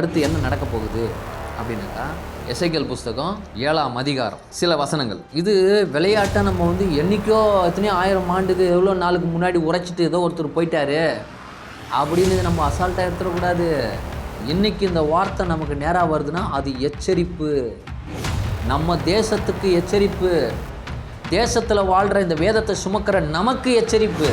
அடுத்து என்ன நடக்க போகுது அப்படின்னாக்கா எசைக்கல் புஸ்தகம் ஏழாம் அதிகாரம். சில வசனங்கள். இது விளையாட்டை நம்ம வந்து என்னைக்கோ எத்தனையோ ஆயிரம் ஆண்டுக்கு எவ்வளோ நாளுக்கு முன்னாடி உரைச்சிட்டு ஏதோ ஒருத்தர் போயிட்டாரு அப்படின்னு நம்ம அசால்ட்டாக எடுத்துடக்கூடாது. இன்றைக்கி இந்த வார்த்தை நமக்கு நேராக வருதுன்னா அது எச்சரிப்பு. நம்ம தேசத்துக்கு எச்சரிப்பு. தேசத்தில் வாழ்கிற இந்த வேதத்தை சுமக்கிற நமக்கு எச்சரிப்பு.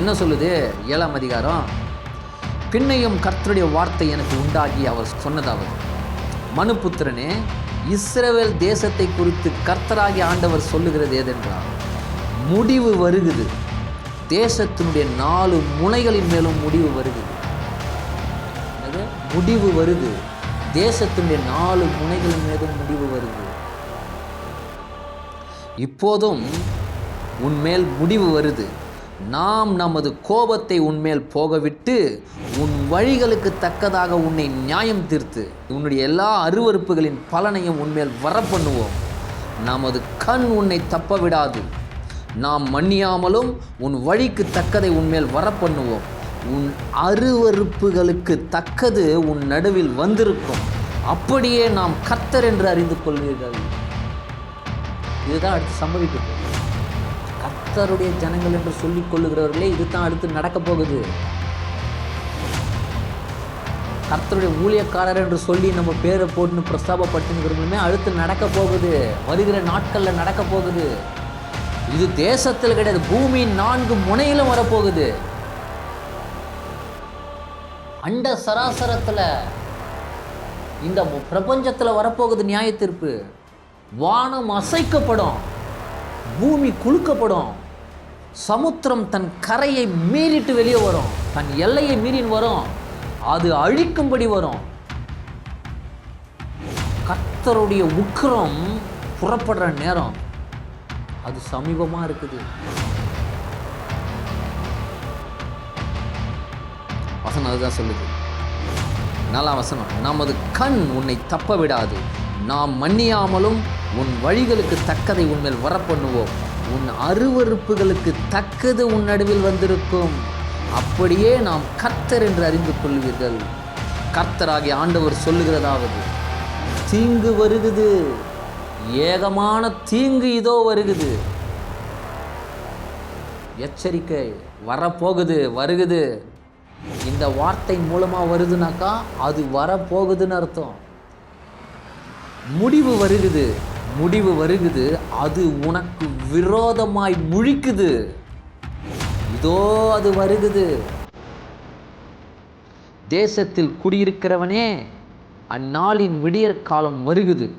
என்ன சொல்லுது? ஏழாம் அதிகாரம். பின்னையும் கர்த்தருடைய வார்த்தை எனக்கு உண்டாகி அவர் சொன்னதாவது மனுபுத்திரனே இஸ்ரவேல் தேசத்தை குறித்து கர்த்தராகி ஆண்டவர் சொல்லுகிறது ஏதென்றால் முடிவு வருகுது. தேசத்தினுடைய நாலு முனைகளின் மேலும் முடிவு வருகுது. முடிவு வருது. தேசத்தினுடைய நாலு முனைகளின் மீதும் முடிவு வருது. இப்போதும் உன்மேல் முடிவு வருது. நாம் நமது கோபத்தை உன்மேல் போகவிட்டு உன் வழிகளுக்கு தக்கதாக உன்னை நியாயம் தீர்த்து உன்னுடைய எல்லா அருவருப்புகளின் பலனையும் உன்மேல் வரப்பண்ணுவோம். நமது கண் உன்னை தப்ப விடாது நாம் மன்னியாமலும் உன் வழிக்கு தக்கதை உன்மேல் வரப்பண்ணுவோம். உன் அருவறுப்புகளுக்கு தக்கது உன் நடுவில் வந்திருக்கும். அப்படியே நாம் கர்த்தர் என்று அறிந்து கொள்வீர்கள். இதுதான் அடுத்து சம்பவிக்கப்படும் கத்தருடைய ஜனங்கள் என்று சொல்லிக் கொள்ளுகிறவர்களே இதுதான் அடுத்து நடக்கப் போகுது. கர்த்தருடைய ஊழியக்காரர் என்று சொல்லி நம்ம பேரை போட்டுன்னு பிரஸ்தாபப்பட்டுங்கிறதுமே அடுத்து நடக்க போகுது. வருகிற நாட்களில் நடக்க போகுது. இது தேசத்தில் கிடையாது பூமியின் நான்கு முனையிலும் வரப்போகுது. அண்ட சராசரத்தில் இந்த பிரபஞ்சத்தில் வரப்போகுது நியாயத்தீர்ப்பு. வானம் அசைக்கப்படும். பூமி குலுக்கப்படும். சமுத்திரம் தன் கரையை மீறிட்டு வெளியே வரும். தன் எல்லையை மீறின்னு வரும். அது அழிக்கும்படி வரும். கத்தருடைய உக்கிரம் புறப்படுற நேரம். அது சமீபமா இருக்குது. வசனம் அதுதான் சொல்லுது. நாலாம் வசனம். நமது கண் உன்னை தப்ப விடாது. நாம் மன்னியாமலும் உன் வழிகளுக்கு தக்கதை உன்மேல் வரப்பண்ணுவோம். உன் அருவருப்புகளுக்கு தக்கது உன் நடுவில் வந்திருக்கும். அப்படியே நாம் கர்த்தர் என்று அறிந்து கொள்வீர்கள். கர்த்தராகிய ஆண்டவர் சொல்லுகிறதாவது தீங்கு வருகுது. ஏகமான தீங்கு இதோ வருகுது. எச்சரிக்கை வரப்போகுது வருகுது. இந்த வார்த்தை மூலமாக வருதுனாக்கா அது வரப்போகுதுன்னு அர்த்தம். முடிவு வருகுது. முடிவு வருகுது அது உனக்கு விரோதமாய் முழிக்குது. இதோ அது வருகுது. தேசத்தில் குடியிருக்கிறவனே அந்நாளின் விடியற் காலம் வருகுது.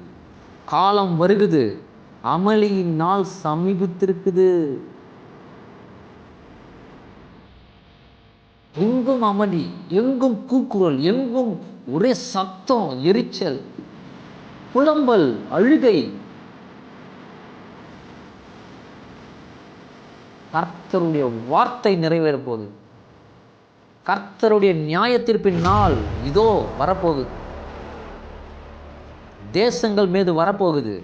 காலம் வருகுது. அமளியின் நாள் சமீபித்திருக்குது. எங்கும் அமளி எங்கும் கூக்குரல் எங்கும் ஒரே சத்தம் எரிச்சல் புலம்பல் அழுகை கர்த்தருடைய வார்த்தை நிறைவேற போகுது. கர்த்தருடைய நியாயத்தீர்ப்பின் நாள் இதோ வரப்போகுது. தேசங்கள் மீது வரப்போகுது.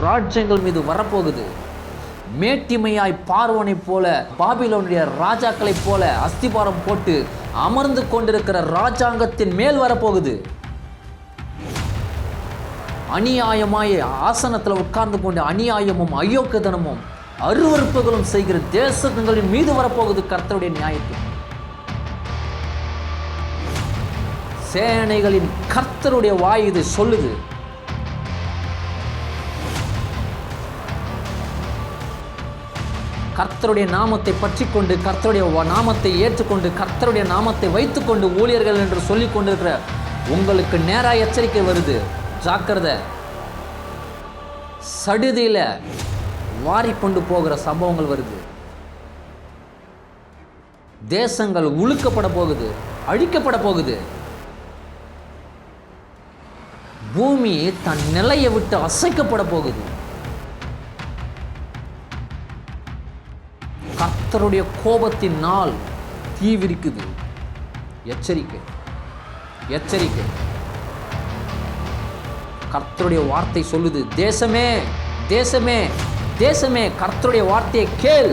ராஜ்யங்கள் மீது வரப்போகுது. மேட்டிமையாய் பார்வனைப் போல பாபிலோனுடைய ராஜாக்களைப் போல அஸ்திபாரம் போட்டு அமர்ந்து கொண்டிருக்கிற ராஜாங்கத்தின் மேல் வரப்போகுது. அநியாயமாய் ஆசனத்தில் உட்கார்ந்து கொண்டு அநியாயமும் அயோக்கியதனமும் அருவறுப்புகளும் செய்கிற தேசங்களின் மீது வரப்போகுது கர்த்தருடைய நியாயத்தில் சேனைகளின் கர்த்தருடைய வாய் இது சொல்லுது. கர்த்தருடைய நாமத்தை பற்றி கொண்டு கர்த்தருடைய நாமத்தை ஏற்றுக்கொண்டு கர்த்தருடைய நாமத்தை வைத்துக்கொண்டு ஊழியர்கள் என்று சொல்லிக் கொண்டிருக்கிற உங்களுக்கு நேரா எச்சரிக்கை வருது. ஜாக்கிரதை. சடுதியில் வாரிக்கொண்டு போகிற சம்பவங்கள் வருது. தேசங்கள் உழுக்கப்பட போகுது அழிக்கப்பட போகுது. பூமி தன் நிலையை விட்டு அசைக்கப்பட போகுது. கர்த்தருடைய கோபத்தின் நாள் தீவிரிக்குது எச்சரிக்கை எச்சரிக்கை. கர்த்தருடைய வார்த்தை சொல்லுது தேசமே தேசமே தேசமே கர்த்தருடைய வார்த்தையை கேள்.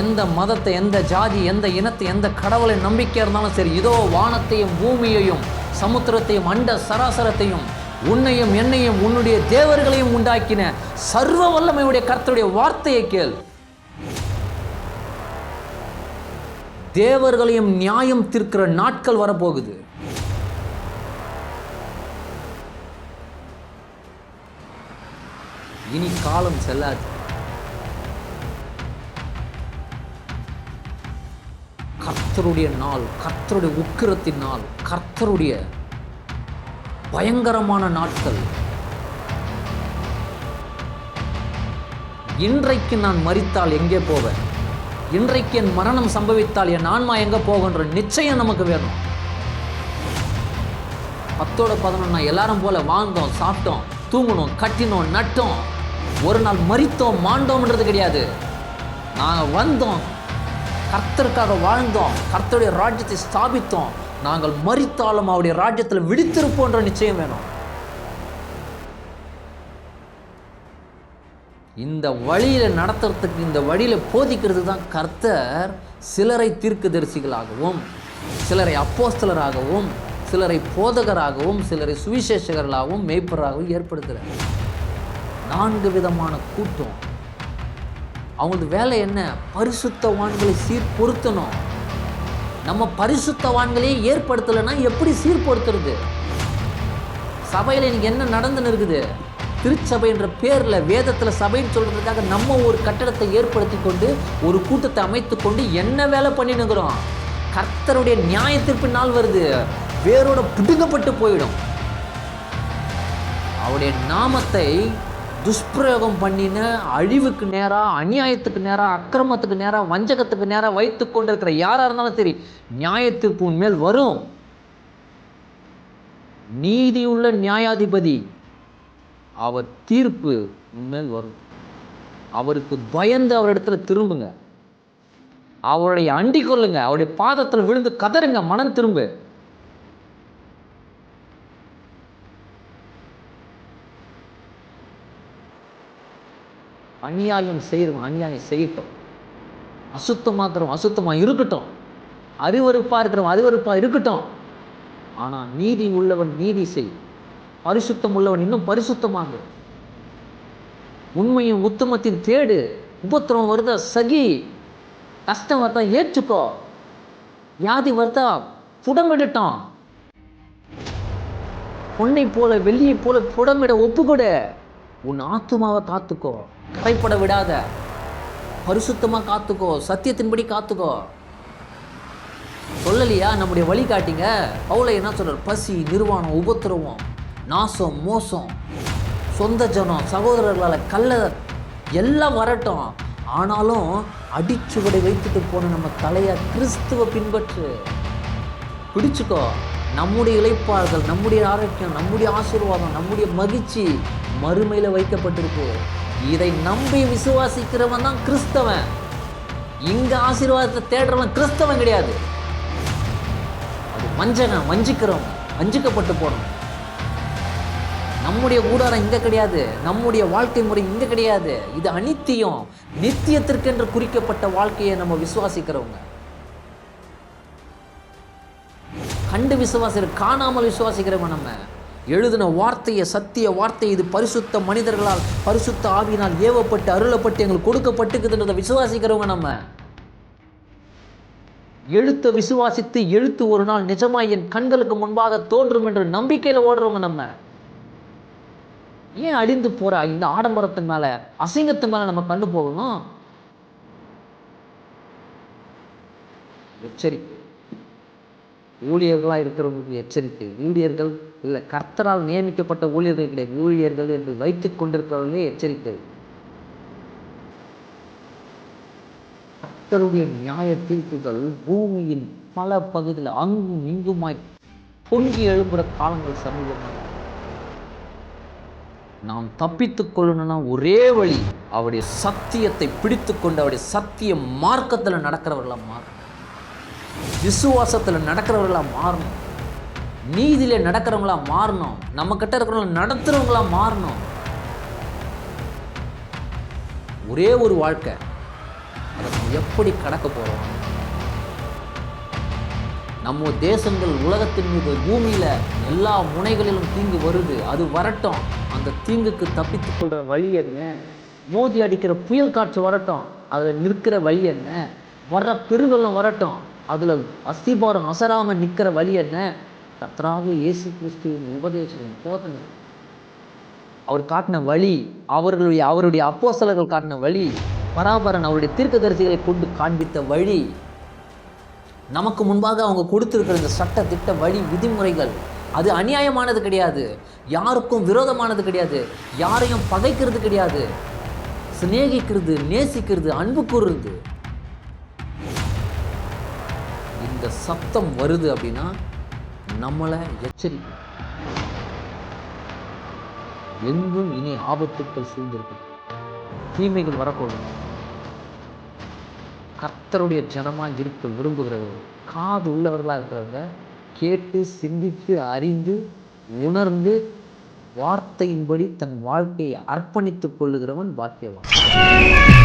எந்த மதத்தை எந்த ஜாதி எந்த இனத்தை எந்த கடவுளை நம்பிக்கை இருந்தாலும் சரி இதோ வானத்தையும் பூமியையும் சமுத்திரத்தையும் அண்ட சராசரத்தையும் உன்னையும் என்னையும் உன்னுடைய தேவர்களையும் உண்டாக்கின சர்வ வல்லமையுடைய கர்த்தருடைய வார்த்தையை கேள். தேவர்களையும் நியாயம் தீர்க்கிற நாட்கள் வரப்போகுது. இனி காலம் செல்லாது. கர்த்தருடைய நாள் கர்த்தருடைய உக்கிரத்தின் நாள் கர்த்தருடைய பயங்கரமான நாட்கள். இன்றைக்கு நான் மறித்தால் எங்கே போவேன்? இன்றைக்கு என் மரணம் சம்பவித்தால் என் ஆன்மா எங்கே போகின்ற நிச்சயம் நமக்கு வேணும். பத்தோட பதினொன்னா எல்லாரும் போல வாழ்ந்தோம் சாப்பிட்டோம் தூங்கணும் கட்டினோம் நட்டோம். ஒரு நாள் மறித்தோம் மாண்டோம்ன்றது கிடையாது. நாங்கள் வந்தோம் கர்த்தருக்காக வாழ்ந்தோம் கர்த்தருடைய ராஜ்யத்தை ஸ்தாபித்தோம். நாங்கள் மறித்தாலும் அவருடைய ராஜ்யத்தில் விழித்திருப்போன்ற நிச்சயம் வேணும். இந்த வழியில நடத்துறதுக்கு இந்த வழியில போதிக்கிறது தான் கர்த்தர் சிலரை தீர்க்கதரிசிகளாகவும் சிலரை அப்போஸ்தலராகவும் சிலரை போதகராகவும் சிலரை சுவிசேஷகர்களாகவும் மேய்ப்பராகவும் ஏற்படுத்துகிறார் நான்கு விதமான கூட்டம். அவங்களது வேலை என்ன? பரிசுத்தவான்களை சீர்பொருத்தணும் நம்ம பரிசுத்தவான்களையே ஏற்படுத்தலைன்னா எப்படி சீர்படுத்துறது? சபையில் இன்னைக்கு என்ன நடந்துன்னு இருக்குது? திருச்சபை என்ற பேரில் வேதத்தில் சபைன்னு சொல்கிறதுக்காக நம்ம ஒரு கட்டடத்தை ஏற்படுத்தி கொண்டு ஒரு கூட்டத்தை அமைத்து கொண்டு என்ன வேலை பண்ணினுக்கிறோம் கர்த்தருடைய நியாயத்திற்கு நாள் வருது. வேரோட பிடுங்கப்பட்டு போயிடும். அவருடைய நாமத்தை துஷ்பிரயோகம் பண்ணின அழிவுக்கு நேராக அநியாயத்துக்கு நேராக அக்கிரமத்துக்கு நேராக வஞ்சகத்துக்கு நேராக வைத்து கொண்டிருக்கிற யாராக இருந்தாலும் சரி நியாயத்திற்கு உன்மேல் வரும். நீதியுள்ள நியாயாதிபதி அவர் தீர்ப்பு உண்மையில் வரும். அவருக்கு பயந்து அவரிடத்துல திரும்புங்க. அவருடைய அண்டிக் கொள்ளுங்க அவருடைய பாதத்தில் விழுந்து கதறுங்க. மனம் திரும்பு. அநியாயம் செய்கிறோம் அநியாயம் செய்யட்டும். அசுத்தமாக்குறோம் அசுத்தமாக இருக்கட்டும். அருவருப்பாக இருக்கிறவன் அருவருப்பாக இருக்கட்டும். ஆனால் நீதி உள்ளவன் நீதி செய். பரிசுத்தம் உள்ளவன் இன்னும் பரிசுத்தமாக. உண்மையும் உத்தமத்தின் தேடு. உபத்திரம் வருதா சகி. கஷ்டம் வருதா ஏற்றுக்கோ. வியாதி வருதா புடமிடட்டும். பொன்னை போல வெள்ளியை போல புடமிட ஒப்புக்கொடு. உன் ஆத்துமாவை காத்துக்கோ. கரைப்பட விடாத. பரிசுத்தமாக காத்துக்கோ சத்தியத்தின்படி காத்துக்கோ. சொல்லலையா? நம்முடைய வழிகாட்டிங்க பவுலை என்ன சொல்றார்? பசி நிர்வாணம் உபத்திரவம் நாசம் மோசம் சொந்த ஜனம் சகோதரர்களால் கல்ல எல்லாம் வரட்டும். ஆனாலும் அடிச்சுவடை வைத்துட்டு போன நம்ம தலையை கிறிஸ்துவ பின்பற்று. பிடிச்சுக்கோ. நம்முடைய இழைப்பார்கள் நம்முடைய ஆரோக்கியம் நம்முடைய ஆசீர்வாதம் நம்முடைய மகிழ்ச்சி மறுமையில் வைக்கப்பட்டிருக்கு. இதை நம்பி விசுவாசிக்கிறவன் தான் கிறிஸ்தவன். இங்க ஆசீர்வாதத்தை தேடுறவன் கிறிஸ்தவன் கிடையாது. அது வஞ்சகன் வஞ்சிக்கிறவன் வஞ்சிக்கப்பட்டு போனோம் நம்முடைய கூடாரம் இங்க கிடையாது. நம்முடைய வாழ்க்கை முறை இங்க கிடையாது. இது அனித்தியம் நித்தியத்திற்கென்று குறிக்கப்பட்ட வாழ்க்கையை நம்ம விசுவாசிக்கிறவங்க. கண்டு விசுவாசிக்கிற காணாமல் விசுவாசிக்கிறவங்க நம்ம. எழுதின வார்த்தையை சத்திய வார்த்தை இது பரிசுத்த மனிதர்களால் பரிசுத்த ஆவியினால் ஏவப்பட்டு அருளப்பட்டு எங்களுக்கு கொடுக்கப்பட்டுக்குதுன்றதை விசுவாசிக்கிறவங்க நம்ம. எழுத்தை விசுவாசித்து எழுத்து ஒரு நாள் நிஜமாய் என் கண்களுக்கு முன்பாக தோன்றும் என்ற நம்பிக்கையில் ஓடுறவங்க நம்ம. ஏன் அழிந்து போற இந்த ஆடம்பரத்தின் மேல அசிங்கத்தின் மேல நம்ம கண்டு போகணும்? எச்சரிக்கை. ஊழியர்களாக இருக்கிறவங்களுக்கு எச்சரிக்கை. ஊழியர்கள் இல்லை கர்த்தரால் நியமிக்கப்பட்ட ஊழியர்கள் கிடையாது. ஊழியர்கள் என்று வைத்துக் கொண்டிருக்கிறவர்களே எச்சரிக்கை. கர்த்தருடைய நியாய தீர்ப்புகள் பூமியின் பல பகுதியில் அங்கும் இங்குமாய் பொங்கி எழும்புகிற காலங்கள் சமீபமாக நாம் தப்பித்துக் கொள்ளணும்னா ஒரே வழி அவருடைய சத்தியத்தை பிடித்து கொண்டு அவருடைய சத்திய மார்க்கத்தில் நடக்கிறவர்களாக மாறணும். விசுவாசத்தில் நடக்கிறவர்களா மாறணும். நீதியில் நடக்கிறவங்களா மாறணும். நம்ம கிட்ட இருக்கிறவங்கள நடத்துறவங்களா மாறணும். ஒரே ஒரு வாழ்க்கை. அதை எப்படி கடக்க போகிறோம் நம்ம தேசங்கள் உலகத்தின் மீது பூமியில் எல்லா முனைகளிலும் தீங்கு வருது. அது வரட்டும். அந்த தீங்குக்கு தப்பித்து கொள்கிற வழி என்ன? மோதி அடிக்கிற புயல் காற்று வரட்டும். அதில் நிற்கிற வழி என்ன? வர்ற பெருவெள்ளம் வரட்டும். அதில் அஸ்திபாரம் அசராமல் நிற்கிற வழி என்ன? கர்த்தராக இயேசு கிறிஸ்துவின் உபதேசம் போதனை அவர் காட்டின வழி அவர்களுடைய அவருடைய அப்போசலர்கள் காட்டின வழி பராபரன் அவருடைய தீர்க்கதரிசிகளை கொண்டு காண்பித்த வழி நமக்கு முன்பாக அவங்க கொடுத்திருக்கிற இந்த சட்ட திட்ட வழி விதிமுறைகள் அது அநியாயமானது கிடையாது. யாருக்கும் விரோதமானது கிடையாது. யாரையும் பகைக்கிறது கிடையாது. சிநேகிக்கிறது நேசிக்கிறது அன்பு கூறுறது இந்த சத்தம் வருது அப்படின்னா நம்மளை எச்சரிக்கும் எங்கும் இனி ஆபத்துக்கள் சூழ்ந்திருக்கும் தீமைகள் வரக்கூடும். கர்த்தருடைய ஜனமாக இருக்க விரும்புகிறவர்கள் காது உள்ளவர்களாக இருக்கிறவங்க கேட்டு சிந்தித்து அறிந்து உணர்ந்து வார்த்தையின்படி தன் வாழ்க்கையை அர்ப்பணித்துக் கொள்ளுகிறவன் பாக்கியவான்.